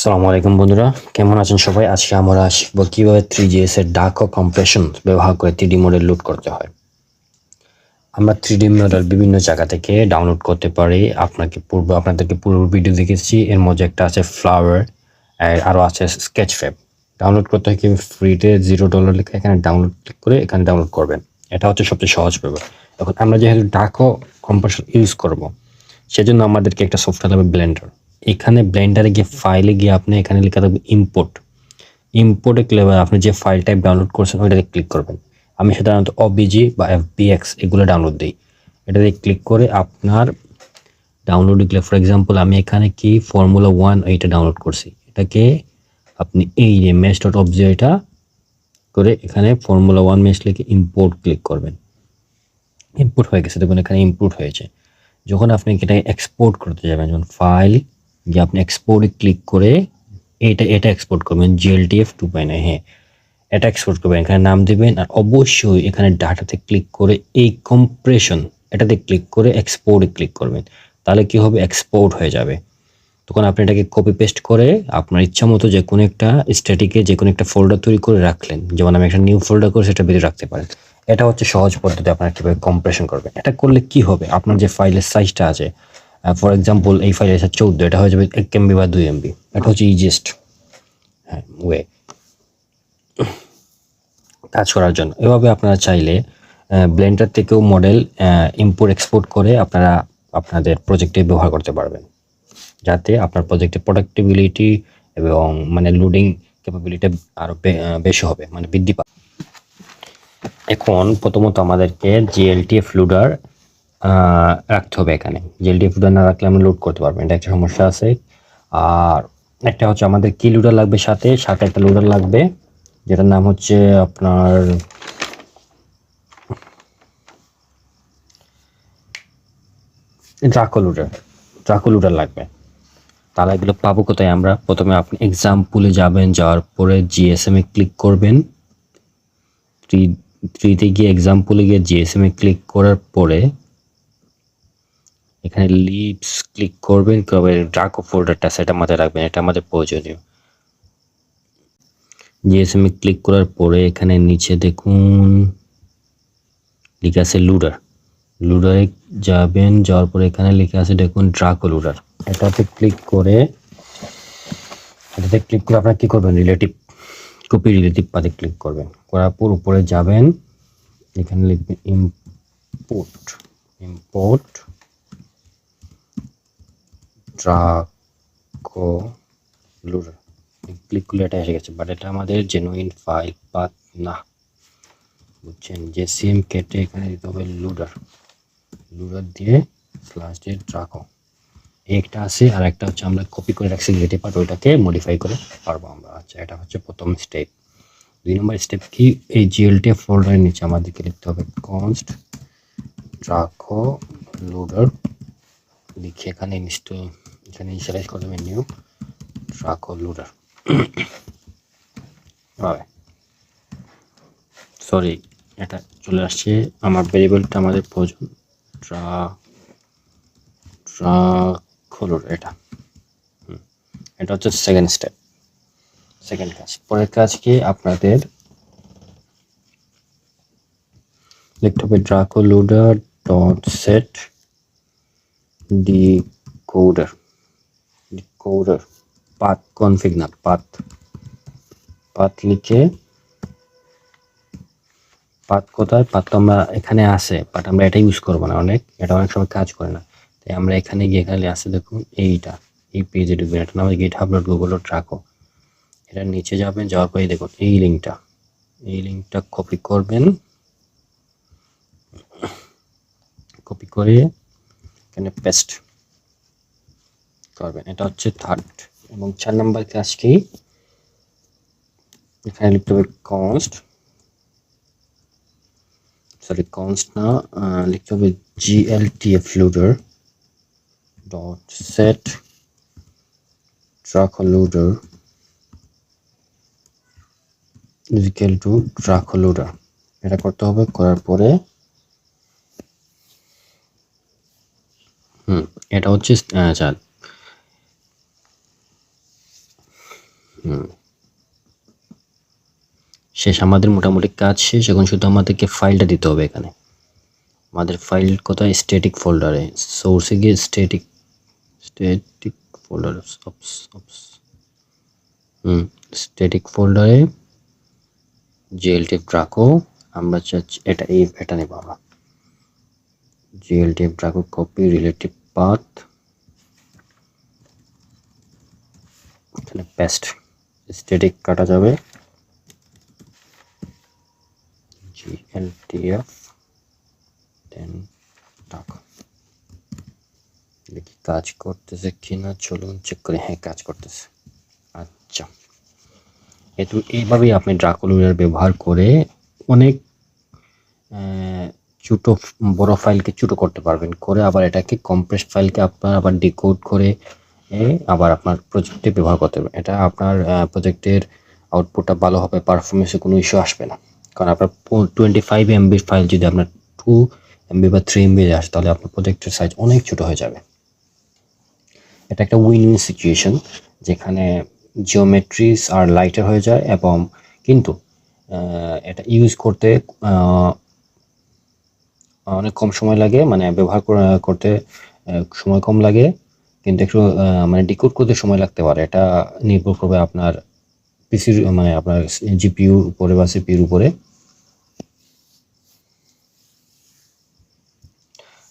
আসসালামু আলাইকুম বন্ধুরা, কেমন আছেন সবাই? আজকে আমরা শিখব কীভাবে থ্রি জিএস এর ডাক ও কম্প্রেশন ব্যবহার করে থ্রি ডি মডেল লোড করতে হয়। আমরা থ্রি ডি মডেল বিভিন্ন জায়গা থেকে ডাউনলোড করতে পারি। আপনাকে পূর্ব, আপনাদেরকে পূর্ব ভিডিও দেখেছি। এর মধ্যে একটা আছে ফ্লাওয়ার আরও আছে স্কেচ ফ্যাব ডাউনলোড করতে হয় কি ফ্রিতে জিরো ডলার লিখে এখানে ডাউনলোড ক্লিক করে এখানে ডাউনলোড করবেন। এটা হচ্ছে সবচেয়ে সহজ ব্যবহার এখন আমরা যেহেতু ডাক ও কম্প্রেশন ইউজ করব, সেজন্য আমাদেরকে একটা সফটওয়্যার লাগবে ব্লেন্ডার এখানে ব্লেন্ডারে গিয়ে ফাইলে গিয়ে আপনি এখানে লেখা থাকবে ইম্পোর্ট ইম্পোর্টে ক্লিক আপনি যে ফাইল টাইপ ডাউনলোড করছেন ওইটাতে ক্লিক করবেন। আমি সাধারণত অবিজি বা এফবিএক্স এগুলো ডাউনলোড দিই। এটাতে ক্লিক করে আপনার ডাউনলোড ক্লিক ফর এক্সাম্পল আমি এখানে কি ফর্মুলা ওয়ান এইটা ডাউনলোড করছি। এটাকে আপনি এই যে মেস ডট অবজে এটা করে এখানে ফর্মুলা ওয়ান মেস লিখে ইম্পোর্ট ক্লিক করবেন। ইম্পোর্ট হয়ে গেছে, দেখুন এখানে ইম্পোর্ট হয়েছে। যখন আপনি এটাকে এক্সপোর্ট করতে যাবেন, যখন ফাইল গিয়ে আপনি এক্সপোর্টে ক্লিক করে এটা এটা এক্সপোর্ট করবেন জিএলটিএফ টু পয়েন্ট হ্যাঁ এটা এক্সপোর্ট করবেন, এখানে নাম দেবেন আর অবশ্যই এখানে ডাটাতে ক্লিক করে এই কম্প্রেশন এটাতে ক্লিক করে এক্সপোর্টে ক্লিক করবেন। তাহলে কি হবে? এক্সপোর্ট হয়ে যাবে। তখন আপনি এটাকে কপি পেস্ট করে আপনার ইচ্ছা মতো যে কোনো একটা স্ট্যাটিকে যে কোনো একটা ফোল্ডার তৈরি করে রাখলেন। যেমন আমি একটা নিউ ফোল্ডার করে সেটা বেরিয়ে রাখতে পারেন। এটা হচ্ছে সহজ পদ্ধতি আপনারা কীভাবে কম্প্রেশন করবেন। এটা করলে কি হবে? আপনার যে ফাইলের সাইজটা আছে ফর এক্সাম্পল এই ফাইল আছে চৌদ্দ এটা হয়ে যাবে এক এমবি বা দুই এমবি এটা হচ্ছে ইজিয়েস্ট হ্যাঁ ওয়ে কাজ করার জন্য। এভাবে আপনারা চাইলে ব্লেন্ডার থেকেও মডেল ইম্পোর্ট এক্সপোর্ট করে আপনারা আপনাদের প্রজেক্টে ব্যবহার করতে পারবেন। যাতে আপনার প্রজেক্টের প্রোডাক্টিবিলিটি এবং মানে লোডিং ক্যাপাবিলিটি আরও বেশি হবে মানে বৃদ্ধি পাবে এখন প্রথমত আমাদেরকে জিএলটিএফ লোডার রাখতে হবে এখানে। জিএলটিএফ লোডার না রাখলে আমরা লোড করতে পারব এটা একটা সমস্যা আছে। আর একটা হচ্ছে আমাদের কি লোডার লাগবে সাথে সাথে একটা লোডার লাগবে, যেটার নাম হচ্ছে আপনার ড্রাকো লুডার ড্রাকো লুডার লাগবে। তাহলে এগুলো পাবো কোথায় আমরা? প্রথমে আপনি এক্সাম্পলে যাবেন, যাওয়ার পরে জিএসএম এ ক্লিক করবেন। থ্রি থ্রিতে গিয়ে এক্সাম্পলে গিয়ে জিএসএম এ ক্লিক করার পরে এখানে লিপস ক্লিক করবেন কবে ড্রাকো ফোল্ডারটা সেটা মাথায় রাখবেন, এটা আমাদের প্রয়োজনীয়। জিএসএম ক্লিক করার পরে এখানে নিচে দেখুন, লেখা আছে লুডার লুডারে যাবেন, যাওয়ার পরে এখানে লেখা আছে দেখুন ড্রাকো লুডার এটাতে ক্লিক করে, এটাতে ক্লিক করে আপনারা কী করবেন? রিলেটিভ কপি রিলেটিভ পাতে ক্লিক করবেন। করার পর উপরে যাবেন, এখানে লিখবেন import import Draco loader click করলে এটা এসে গেছে বাট এটা আমাদের জেনুইন ফাইল পাথ না। বুঝছেন? যে সিম কেটে এখানে দিতে হবে লুডার লুডার দিয়ে স্ল্যাশ দিয়ে ড্রাকো একটা আছে, আর একটা হচ্ছে আমরা কপি করে রাখছি রিলেটিভ পার্ট ওইটাকে মডিফাই করে পারব আমরা। আচ্ছা এটা হচ্ছে প্রথম স্টেপ দুই নম্বর স্টেপ কি? এই জিএলটি ফোল্ডারের নিচে আমাদেরকে লিখতে হবে। কনস্ট ড্রাকো লোডার লিখে এখানে ইনস্টল এখানে ইনিশিয়ালাইজ করে দেবেন নিউ ড্রাকো লোডার হবে সরি এটা চলে আসছে আমার ভেরিয়েবলটা আমাদের প্রয়োজন। ট্রা ট্রাকোলোর এটা। এটা হচ্ছে সেকেন্ড স্টেপ সেকেন্ড কাজ। পরের কাজ কি? আপনাদের লিখতে হবে Draco loader dot set decoder decoder path config না পাথ পাথ লিখে, পাত কোথায়? পাত তো আমরা এখানে আসে বাট আমরা এটা ইউজ করব না অনেক। এটা অনেক সময় কাজ করে না। তাই আমরা এখানে গিয়ে খালি আসে দেখুন, এইটা, এই পেজে ঢুকবেন এটা আমাদের গেট ডট গুগল ট্রাকো এটার নিচে যাবেন, যাওয়ার পরে দেখুন, এই লিঙ্কটা এই লিঙ্কটা কপি করবেন। কপি করে এখানে পেস্ট করবেন। এটা হচ্ছে থার্ড এবং চার নাম্বার কাজ কি? এখানে লিখতে হবে কস্ট সরি কনস্ট না লিখতে হবে GLTF loader dot set Draco loader equal to Draco loader এটা করতে হবে, করার পরে, হুম, এটা হচ্ছে আচ্ছা শেষ, আমাদের মোটামুটি কাজ শেষ, এখন শুধু আমাদেরকে ফাইলটা দিতে হবে এখানে। আমাদের ফাইল কোথায়? স্ট্যাটিক ফোল্ডারে সোর্সে গিয়ে static static folder hmm static ফোল্ডারে জিএলটিএফ ড্রাকো আমরা চাচ্ছি, এটা, এই, এটা নেব আমরা। GLTF Draco copy relative path এখানে স্ট্যাটিক কাটা যাবে। GLTF দেন টাকা দেখি কাজ করতেছে কিনা? চলুন চেক করে। হ্যাঁ কাজ করতেছে। আচ্ছা। এতো এইভাবেই আপনি ড্রাকুলার ব্যবহার করে অনেক ছোটো বড় ফাইলকে ছোটো করতে পারবেন। করে আবার এটাকে কম্প্রেস ফাইলকে আপনার আবার ডিকোড করে আবার আপনার প্রজেক্টে ব্যবহার করতে পারবেন এটা আপনার প্রজেক্টের আউটপুটটা ভালো হবে পারফরমেন্সে কোনো ইস্যু আসবে না। কারণ আপনার টোয়েন্টি ফাইভ এমবির ফাইল যদি আপনার টু এমবি বা থ্রি এমবি আসে, তাহলে আপনার প্রজেক্টের সাইজ অনেক ছোট হয়ে যাবে। এটা একটা উইন উইন সিচুয়েশন যেখানে জিওমেট্রিস আর লাইটার হয়ে যায় এবং কিন্তু এটা ইউজ করতে অনেক কম সময় লাগে মানে ব্যবহার করতে সময় কম লাগে। কিন্তু একটু মানে ডিকোড করতে সময় লাগতে পারে। এটা নির্ভর করবে আপনার পিসির মানে আপনার জিপিউর উপরে বা সিপিউর উপরে।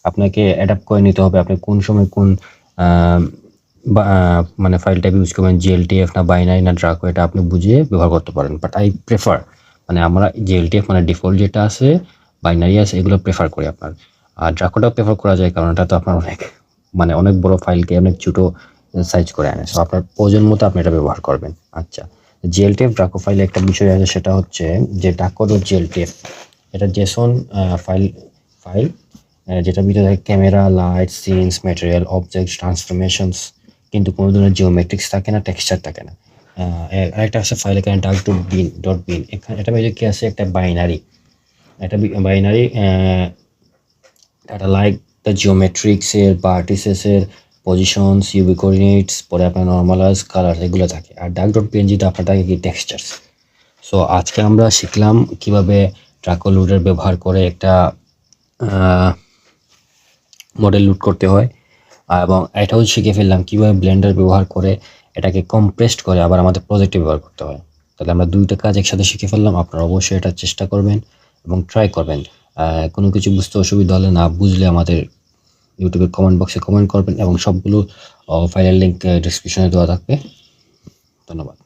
আপনাকে অ্যাডাপ্ট করে নিতে হবে। আপনি কোন সময় কোন মানে ফাইল টাইপ ইউজ করবেন জিএলটিএফ না বাইনারি না ড্রাকো এটা আপনি বুঝিয়ে ব্যবহার করতে পারেন। বাট আই প্রেফার মানে আমরা জিএলটিএফ মানে ডিফল্ট যেটা আছে বাইনারি আছে, এগুলো প্রেফার করি আপনার। আর ড্রাকোটাও প্রেফার করা যায়, কারণ এটা তো আপনার অনেক। মানে অনেক বড় ফাইলকে অনেক ছোটো সাইজ করে আনে। সো আপনার প্রয়োজন মতো আপনি এটা ব্যবহার করবেন। আচ্ছা জিএলটিএফ ডাকো ফাইলে একটা বিষয় আছে, সেটা হচ্ছে যে ডাকো ডট জিএলটিএফ এটা জেসন ফাইল ফাইল যেটা ভিতরে থাকে camera light scenes material object transformations কিন্তু কোনো ধরনের জিওমেট্রিক্স থাকে না টেক্সচার থাকে না। আরেকটা আছে ফাইল এখানে ডাক ডট বিন ডট বিন এখানে এটা মধ্যে কী আছে? একটা বাইনারি একটা বাইনারি এটা লাইক দ্য জিওমেট্রিক্স এর ভার্টিসেস এর পজিশনস ইউবি কোঅর্ডিনেটস পরে আপনার নর্মালাইজ কালার এগুলো থাকে। আর ডাক ডট পিএনজিতে আপনার থাকে কি টেক্সচার্স সো আজকে আমরা শিখলাম কীভাবে ট্রাকোলুডের ব্যবহার করে একটা মডেল লুট করতে হয়। এবং এটাও শিখে ফেললাম কীভাবে ব্লেন্ডার ব্যবহার করে এটাকে কম্প্রেসড করে আবার আমাদের প্রজেক্টে ব্যবহার করতে হয়। তাহলে আমরা দুইটা কাজ একসাথে শিখে ফেললাম, আপনারা অবশ্যই এটা চেষ্টা করবেন এবং ট্রাই করবেন। কোনো কিছু বুঝতে অসুবিধা হলে না বুঝলে আমাদের ইউটিউবের কমেন্ট বক্সে কমেন্ট করবেন এবং সবগুলো ফাইলের লিঙ্ক ডিসক্রিপশনে দেওয়া থাকবে। ধন্যবাদ।